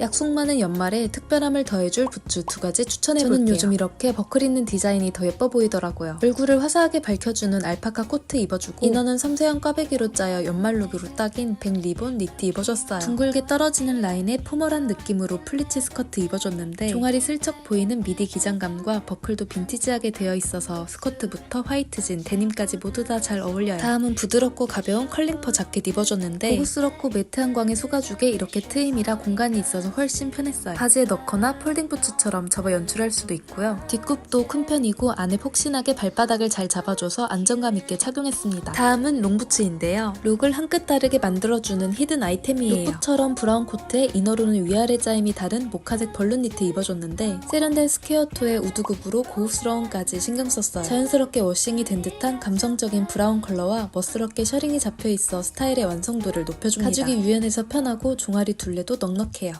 약속 많은 연말에 특별함을 더해줄 굿즈 두 가지 추천해볼게요. 저는 요즘 이렇게 버클 있는 디자인이 더 예뻐 보이더라고요. 얼굴을 화사하게 밝혀주는 알파카 코트 입어주고 이너는 섬세한 꽈배기로 짜여 연말 룩으로 딱인 백 리본 니트 입어줬어요. 둥글게 떨어지는 라인에 포멀한 느낌으로 플리츠 스커트 입어줬는데 종아리 슬쩍 보이는 미디 기장감과 버클도 빈티지하게 되어 있어서 스커트부터 화이트 진, 데님까지 모두 다 잘 어울려요. 다음은 부드럽고 가벼운 컬링퍼 자켓 입어줬는데 고급스럽고 매트한 광에 속아주게 이렇게 트임이라 공간이 있어서 훨씬 편했어요. 바지에 넣거나 폴딩 부츠처럼 접어 연출할 수도 있고요. 뒷굽도 큰 편이고 안에 폭신하게 발바닥을 잘 잡아줘서 안정감 있게 착용했습니다. 다음은 롱부츠인데요. 룩을 한 끗 다르게 만들어주는 히든 아이템이에요. 룩부처럼 브라운 코트에 이너로는 위아래 짜임이 다른 모카색 벌룬 니트 입어줬는데 세련된 스퀘어토의 우드굽으로 고급스러움까지 신경 썼어요. 자연스럽게 워싱이 된 듯한 감성적인 브라운 컬러와 멋스럽게 셔링이 잡혀 있어 스타일의 완성도를 높여줍니다. 가죽이 유연해서 편하고 종아리 둘레도 넉넉해요.